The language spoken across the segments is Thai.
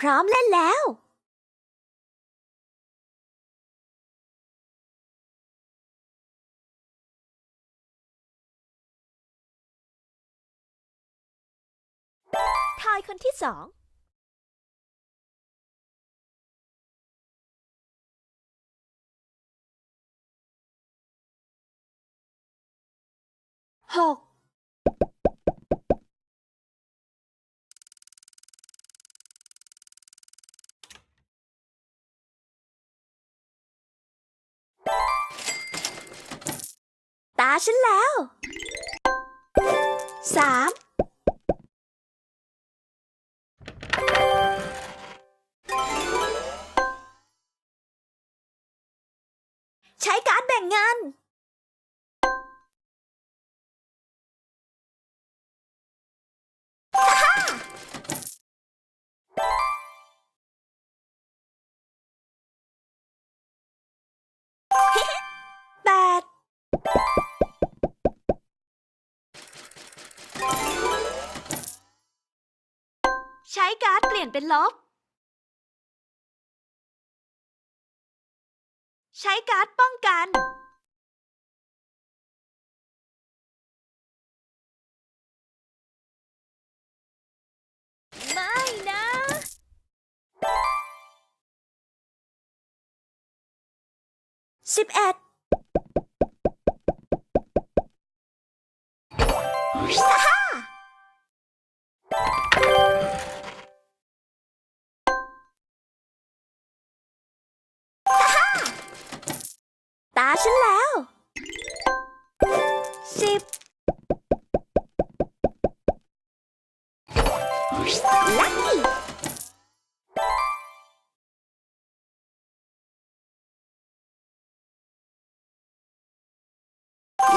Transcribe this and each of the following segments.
พร้อมเล่นแล้ว ทายคนที่สอง หกาฉันแล้วสามใช้การ์ดแบ่งเงินแปด นเป็นลบ ใช้การ์ดป้องกัน ไม่นะ สิบเอ็ดาฉันแล้วสิบลัคกี้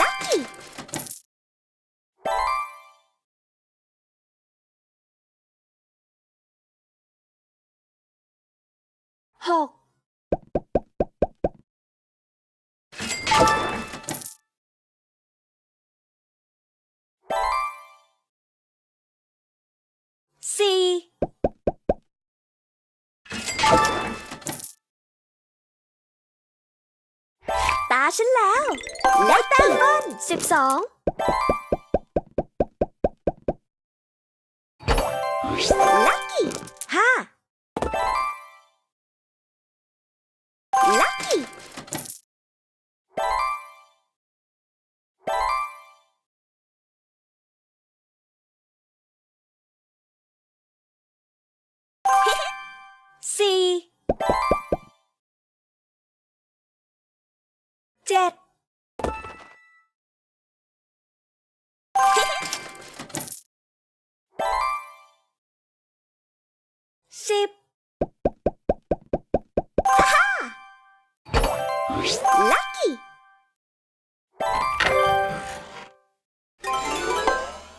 ลัคกี้หก ฉันแล้ว และแต้มเปิ้ล12 เจ็ดสิบห้าลัคกี้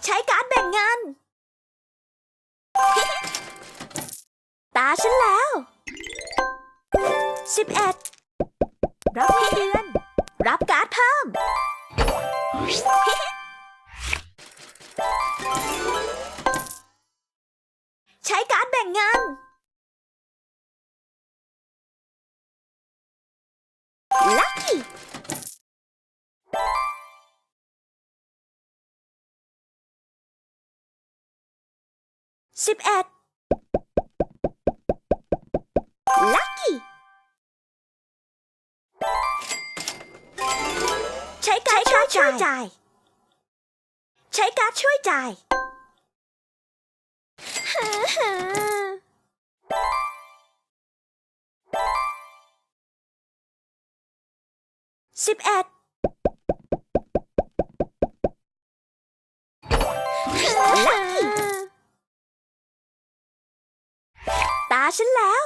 ใช้การดแบ่งเงินตาฉันแล้วสิบเอ็ดรับเงินเดือน รับการ์ดเพิ่ม ใช้การ์ดแบ่งเงิน ลัคกี้สิบเอ็ด การดช่วยจ่าย ใช้การดช่วยจ่ายสิบเอ็ดตาฉันแล้ว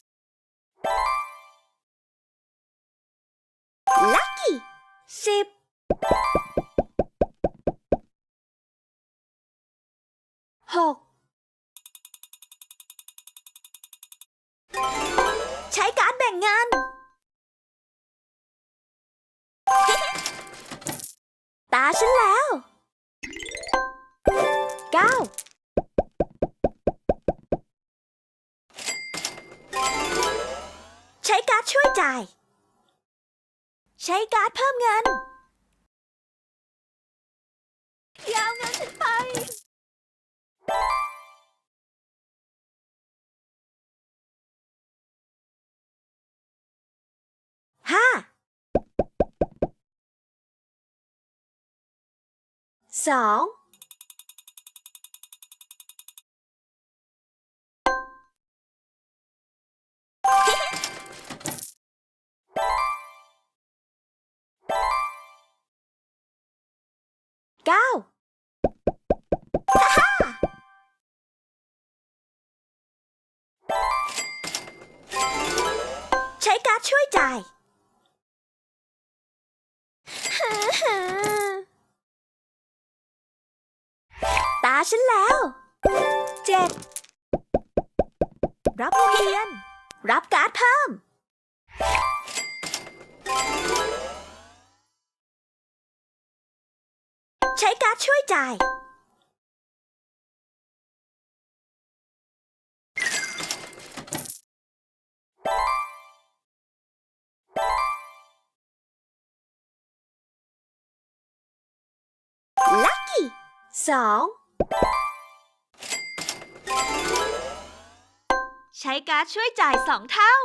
ลัคกี้สิบหกใช้การดแบ่งงานตาฉันแล้วเก้าใช้การดช่วยจ่าย ช้การ์ดเพิ่มเงินยาวเงินฉันไป ห้า สอง เก้าใช้การดช่วยจ่ายตาฉันแล้วเจ็ดรับเงินเดือนรับการ์ดเพิ่ม ใช้การดช่วยจ่าย ลัคกี้สองใช้การ์ดช่วยจ่ายสองเท่า